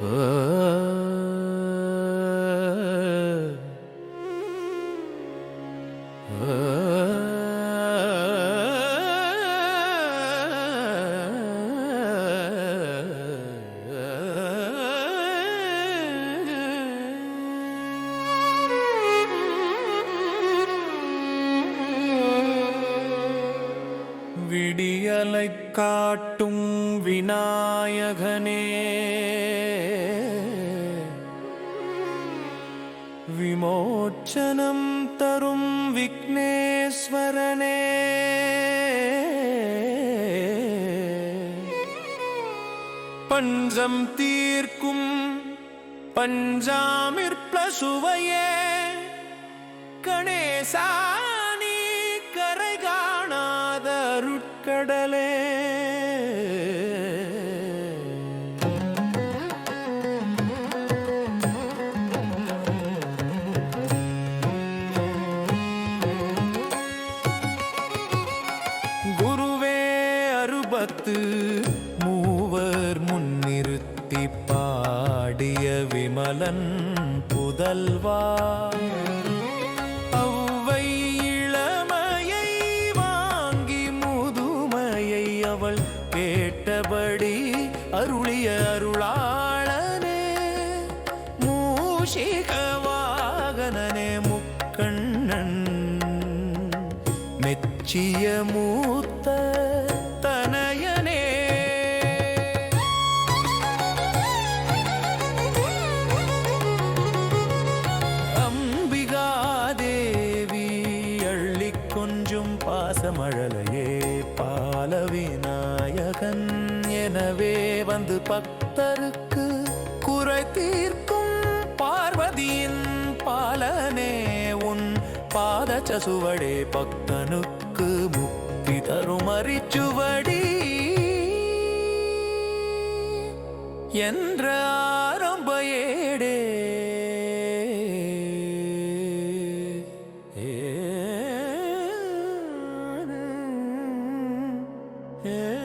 呃 விடியலை காட்டும் விநாயகனே. விமோச்சனம் தரும் விக்னேஸ்வரனே. பஞ்சம் தீர்க்கும் பஞ்சாமிர் சுவையே. கடலே. குருவே அறுபத்து மூவர் முன்னிறுத்தி பாடிய விமலன் புதல்வா. அவள் கேட்டபடி அருளிய அருளாளனே மூஷிக வாகனனே முக்கண்ணன் மெச்சிய மூத்த வந்து பக்தருக்கு குறை தீர்க்கும் பார்வதியின் பாலனே. உன் பாத சசுவடே பக்தனுக்கு முக்தி தரும் அரிச்சுவடி. என்ற ஆரம்ப ஏடே. ஏ.